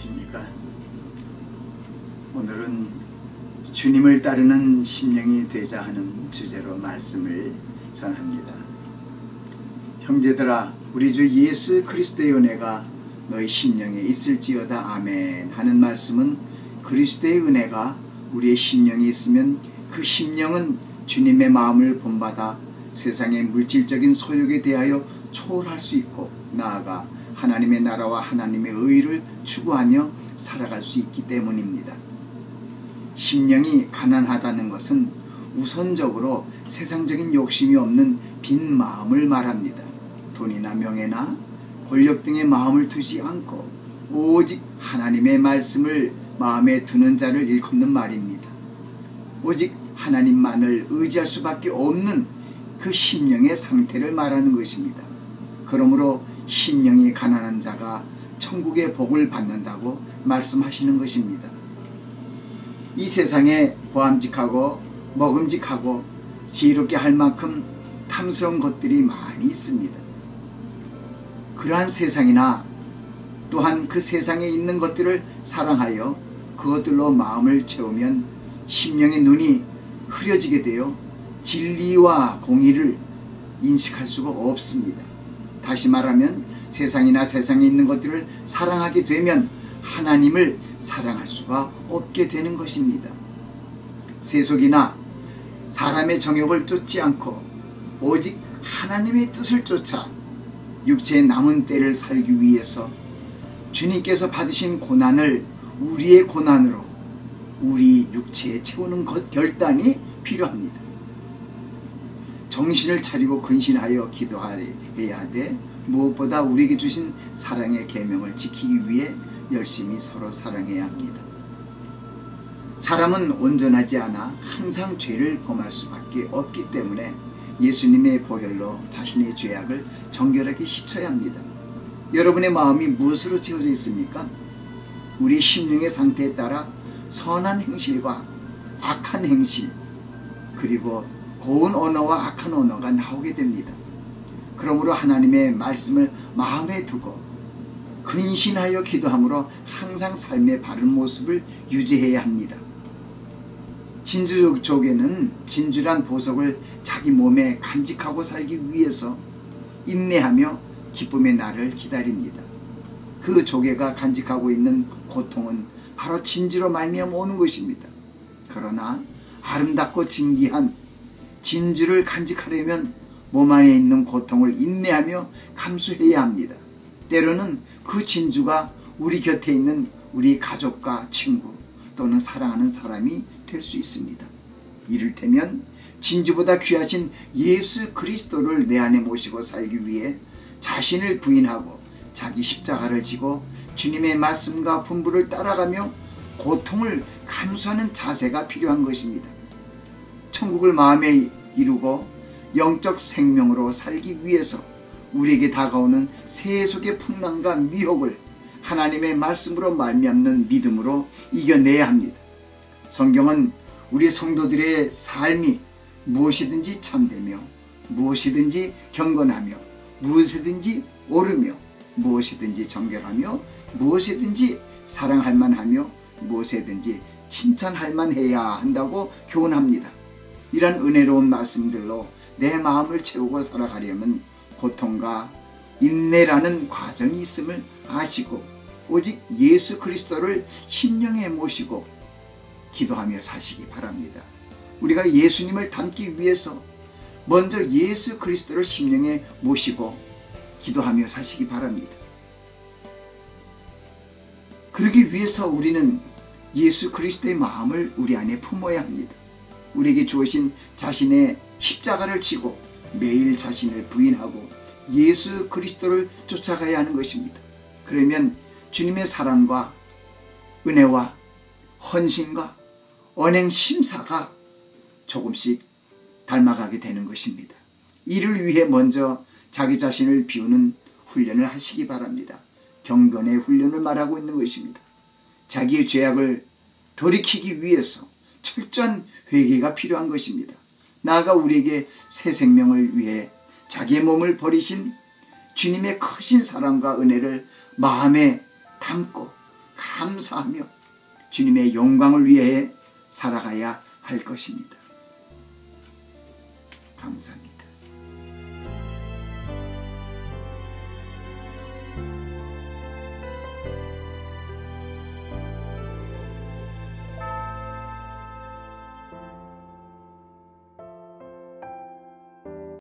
안녕하십니까? 오늘은 주님을 따르는 심령이 되자 하는 주제로 말씀을 전합니다. 형제들아 우리 주 예수 그리스도의 은혜가 너희 심령에 있을지어다 아멘 하는 말씀은 그리스도의 은혜가 우리의 심령에 있으면 그 심령은 주님의 마음을 본받아 세상의 물질적인 소욕에 대하여 초월할 수 있고 나아가 하나님의 나라와 하나님의 의를 추구하며 살아갈 수 있기 때문입니다. 심령이 가난하다는 것은 우선적으로 세상적인 욕심이 없는 빈 마음을 말합니다. 돈이나 명예나 권력 등의 마음을 두지 않고 오직 하나님의 말씀을 마음에 두는 자를 일컫는 말입니다. 오직 하나님만을 의지할 수밖에 없는 그 심령의 상태를 말하는 것입니다. 그러므로 심령이 가난한 자가 천국의 복을 받는다고 말씀하시는 것입니다. 이 세상에 보암직하고 먹음직하고 지혜롭게 할 만큼 탐스러운 것들이 많이 있습니다. 그러한 세상이나 또한 그 세상에 있는 것들을 사랑하여 그것들로 마음을 채우면 심령의 눈이 흐려지게 되어 진리와 공의를 인식할 수가 없습니다. 다시 말하면 세상이나 세상에 있는 것들을 사랑하게 되면 하나님을 사랑할 수가 없게 되는 것입니다. 세속이나 사람의 정욕을 쫓지 않고 오직 하나님의 뜻을 쫓아 육체의 남은 때를 살기 위해서 주님께서 받으신 고난을 우리의 고난으로 우리 육체에 채우는 것 결단이 필요합니다. 정신을 차리고 근신하여 기도해야 돼 무엇보다 우리에게 주신 사랑의 계명을 지키기 위해 열심히 서로 사랑해야 합니다. 사람은 온전하지 않아 항상 죄를 범할 수밖에 없기 때문에 예수님의 보혈로 자신의 죄악을 정결하게 씻어야 합니다. 여러분의 마음이 무엇으로 채워져 있습니까? 우리 심령의 상태에 따라 선한 행실과 악한 행실 그리고 고운 언어와 악한 언어가 나오게 됩니다. 그러므로 하나님의 말씀을 마음에 두고 근신하여 기도함으로 항상 삶의 바른 모습을 유지해야 합니다. 진주족에는 진주란 보석을 자기 몸에 간직하고 살기 위해서 인내하며 기쁨의 날을 기다립니다. 그 조개가 간직하고 있는 고통은 바로 진주로 말미암아 오는 것입니다. 그러나 아름답고 진기한 진주를 간직하려면 몸 안에 있는 고통을 인내하며 감수해야 합니다. 때로는 그 진주가 우리 곁에 있는 우리 가족과 친구 또는 사랑하는 사람이 될 수 있습니다. 이를테면 진주보다 귀하신 예수 그리스도를 내 안에 모시고 살기 위해 자신을 부인하고 자기 십자가를 지고 주님의 말씀과 분부를 따라가며 고통을 감수하는 자세가 필요한 것입니다. 천국을 마음에 이루고 영적 생명으로 살기 위해서 우리에게 다가오는 세속의 풍랑과 미혹을 하나님의 말씀으로 말미암는 믿음으로 이겨내야 합니다. 성경은 우리 성도들의 삶이 무엇이든지 참되며 무엇이든지 경건하며 무엇이든지 옳으며 무엇이든지 정결하며 무엇이든지 사랑할 만하며 무엇이든지 칭찬할 만해야 한다고 교훈합니다. 이런 은혜로운 말씀들로 내 마음을 채우고 살아가려면 고통과 인내라는 과정이 있음을 아시고 오직 예수 그리스도를 심령에 모시고 기도하며 사시기 바랍니다. 우리가 예수님을 닮기 위해서 먼저 예수 그리스도를 심령에 모시고 기도하며 사시기 바랍니다. 그러기 위해서 우리는 예수 그리스도의 마음을 우리 안에 품어야 합니다. 우리에게 주어진 자신의 십자가를 지고 매일 자신을 부인하고 예수 그리스도를 쫓아가야 하는 것입니다. 그러면 주님의 사랑과 은혜와 헌신과 언행 심사가 조금씩 닮아가게 되는 것입니다. 이를 위해 먼저 자기 자신을 비우는 훈련을 하시기 바랍니다. 경건의 훈련을 말하고 있는 것입니다. 자기의 죄악을 돌이키기 위해서 철저한 회개가 필요한 것입니다. 나아가 우리에게 새 생명을 위해 자기의 몸을 버리신 주님의 크신 사랑과 은혜를 마음에 담고 감사하며 주님의 영광을 위해 살아가야 할 것입니다. 감사합니다.